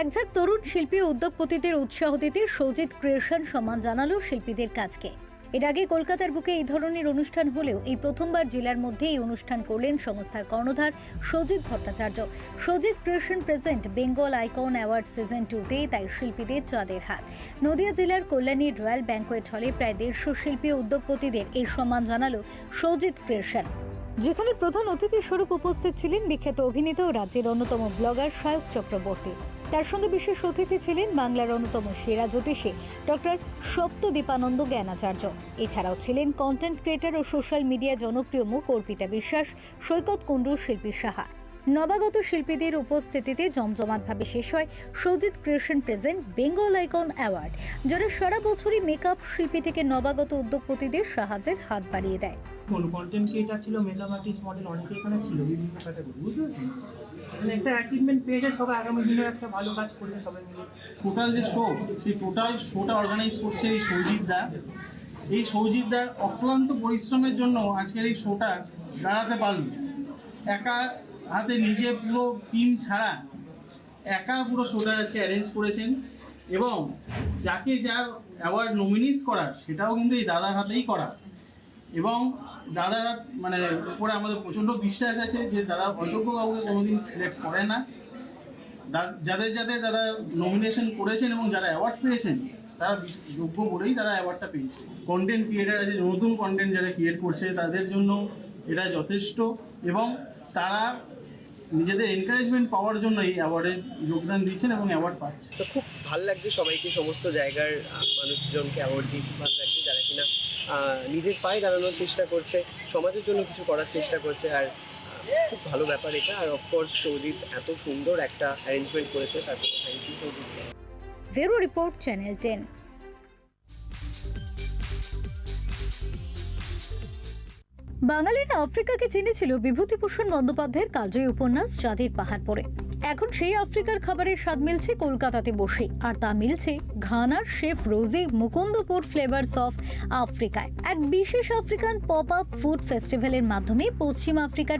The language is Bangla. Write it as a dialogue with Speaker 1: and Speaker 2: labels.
Speaker 1: একঝাঁক তরুণ শিল্পী উদ্যোগপতিদের উৎসাহ দিতে সৌজিত ক্রিয়েশন সম্মান জানালো শিল্পীদের কাজকে। এর আগে কলকাতার বুকে এই ধরনের অনুষ্ঠান হলেও এই প্রথমবার জেলার মধ্যে এই অনুষ্ঠান করলেন সংস্থার কর্ণধার Sajit Bhattacharya. Sajit creation present Bengal icon award season টুতে তাই শিল্পীদের চাঁদের হাত। নদিয়া জেলার কল্যাণী রয়্যাল ব্যাঙ্কোয়েট হলে প্রায় দেড়শো শিল্পী উদ্যোগপতিদের এই সম্মান জানালো সৌজিত ক্রিয়েশন। যেখানে প্রধান অতিথি স্বরূপ উপস্থিত ছিলেন বিখ্যাত অভিনেতা ও রাজ্যের অন্যতম ব্লগার সায়ক চক্রবর্তী। তার সঙ্গে বিশেষ অতিথি ছিলেন বাংলার অন্যতম সেরা জ্যোতিষী ডক্টর সপ্তদীপানন্দ জ্ঞানাচার্য। এছাড়াও ছিলেন কন্টেন্ট ক্রিয়েটার ও সোশ্যাল মিডিয়া জনপ্রিয় মুখ অর্পিতা বিশ্বাস, সৈকত কুণ্ডুর শিল্পী সাহা। নবাগত শিল্পীদের উপস্থিতিতে জমজমাটভাবে শেষ হয় Soujit creation present Bengal icon award যারা সারা বছরই মেকআপ শিল্পী থেকে নবাগত উদ্যোগপতিদের সাহায্যের হাত বাড়িয়ে দেয়।
Speaker 2: কোন কন্টেন্ট ক্রিয়েটার ছিল? মেকআপ আর্টিস্ট মডেল অনেকে এখানে ছিল। বিভিন্ন ক্যাটাগরি বুঝতে পারছেন মানে একটা অ্যাচিভমেন্ট পেয়েছে সবাই আগামী দিনে একটা ভালো কাজ করবে সবাই মিলে।
Speaker 3: টোটাল যে শো সেই টোটাল শোটা অর্গানাইজ করছে এই সৌজিত দা। এই অক্লান্ত পরিশ্রমের জন্য আজকের এই শোটা দাঁড়াতে পারল। একা হাতে নিজে পুরো টিম ছাড়া একা পুরো শোটা আজকে অ্যারেঞ্জ করেছেন এবং যাকে যা অ্যাওয়ার্ড নমিনিস করার সেটাও কিন্তু এই দাদার হাতেই করা। এবং দাদারা মানে উপরে আমাদের প্রচণ্ড বিশ্বাস আছে যে দাদা অযোগ্য কাউকে কোনোদিন সিলেক্ট করে না। যাদের যাদের দাদা নমিনেশন করেছেন এবং যারা অ্যাওয়ার্ড পেয়েছেন, তারা যোগ্য বলেই তারা অ্যাওয়ার্ডটা পেয়েছে। কন্টেন্ট ক্রিয়েটার আছে, নতুন কন্টেন্ট যারা ক্রিয়েট করছে, তাদের জন্য এটা যথেষ্ট এবং তারা নিজেদের এনকারেজমেন্ট পাওয়ার জন্য এই অ্যাওয়ার্ডে যোগদান দিচ্ছেন এবং অ্যাওয়ার্ড পাচ্ছে
Speaker 4: তো খুব ভালো লাগছে সবাইকে সমস্ত জায়গার মানুষজনকে অ্যাওয়ার্ড দিয়ে খুব ভালো লাগছে যারা কিনা নিজের পায়ে দাঁড়ানোর চেষ্টা করছে সমাজের জন্য কিছু করার চেষ্টা করছে আর খুব ভালো ব্যাপার এটা আর অফকোর্স সৌজিৎ এত সুন্দর একটা অ্যারেঞ্জমেন্ট করেছে তার জন্য থ্যাংক ইউ সৌজিৎ
Speaker 1: ভেরো রিপোর্ট চ্যানেল টেন। বাঙালিরা আফ্রিকাকে চিনেছিল বিভূতিভূষণ বন্দ্যোপাধ্যায়ের কাজই উপন্যাস চাঁদের পাহাড় পরে এখন সেই আফ্রিকার খাবারের স্বাদ মিলছে কলকাতাতে বসে। আর তা মিলছে ঘানার chef Rosie Mukundapur flavours of আফ্রিকায়। এক বিশেষ আফ্রিকান পপ আপ ফুড ফেস্টিভ্যালের মাধ্যমে পশ্চিম আফ্রিকার